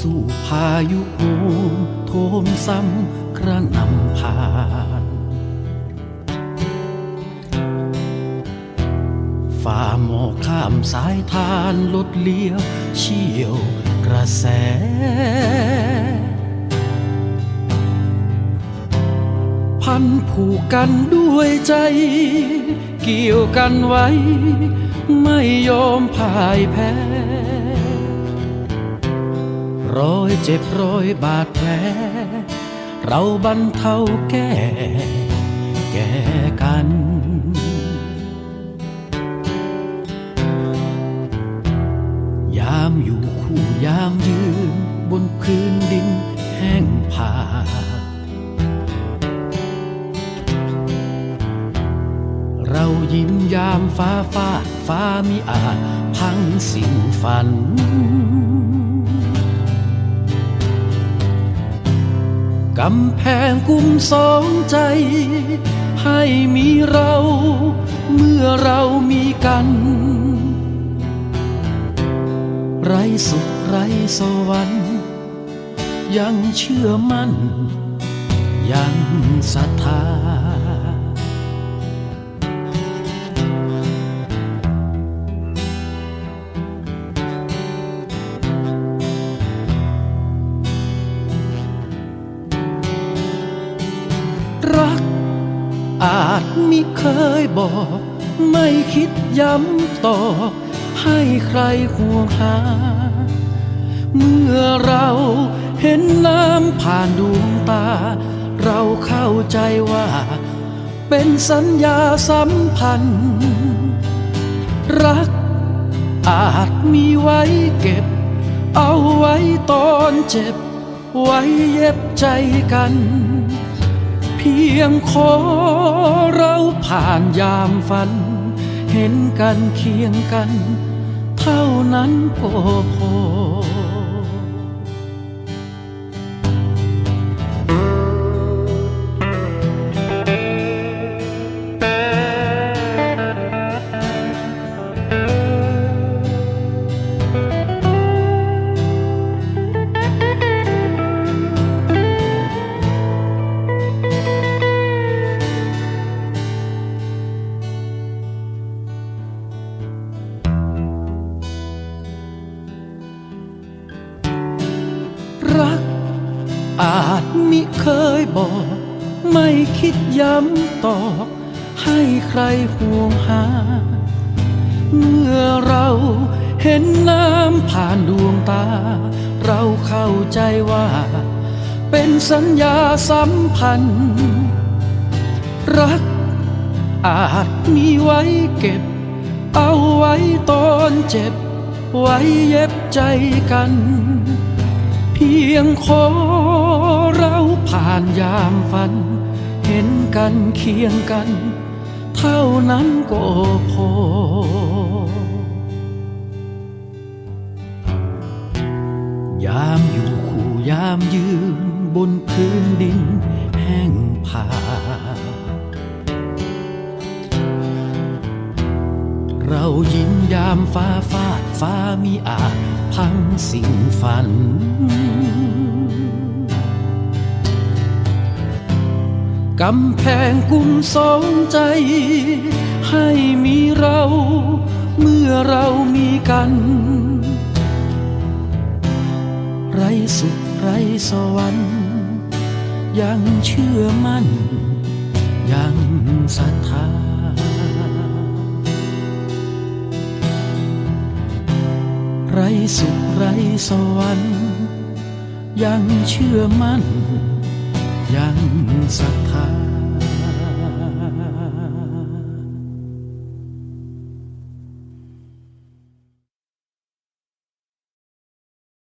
สู้พายุโหมโทมซ้ำกระนำผ่านฝ่าหมอกข้ามสายทานลดเลี้ยว เชี่ยวกระแส พันผูกกันด้วยใจ เกี่ยวกันไว้ ไม่ยอมพ่ายแพ้ รอยเจ็บรอยบาดแผล เราบรรเทาแก้ แก้กัน ยามอยู่คู่ยามยืน บนพื้นดินแห้งผาเรายิ้มยามฟ้าฟาดฟ้ามิอาจพังสิ่งฝัน กำแพงกุ้มสองใจ ให้มีเราเมื่อเรามีกัน ไรสุขไรสวรรค์ ยังเชื่อมั่น ยังศรัทธา เคยบอก ไม่คิดย้ำตอกให้ใครห่วงหา เมื่อเราเห็นน้ำผ่านดวงตา เราเข้าใจว่า เป็นสัญญาสัมพันธ์ รักอาจมีไว้เก็บ เอาไว้ตอนเจ็บ ไว้เย็บใจกัน เพียงขอเราผ่านยามฝัน เห็นกันเคียงกัน เท่านั้นก็พอ เคยบอก ไม่คิดย้ำตอกให้ใครห่วงหา เมื่อเราเห็นน้ำผ่านดวงตา เราเข้าใจว่า เป็นสัญญาสัมพันธ์ รักอาจมีไว้เก็บ เอาไว้ตอนเจ็บ ไว้เย็บใจกัน เพียงขอเรานยามฝัน เห็นกันเคียงกัน เท่านั้นก็พอยามอยู่คู่ยามยืนบนพื้นดินแห้งผาเรายิ้มยามฟ้าฟาดฟ้ามีอาจพังสิ่งฝัน กำแพงกุ้มสองใจ ให้มีเราเมื่อเรามีกัน ไรสุขไรสวรรค์ ยังเชื่อมั่น ยังศรัทธาไรสุขไรสวรรค์ ยังเชื่อมั่น ยังศรัทธา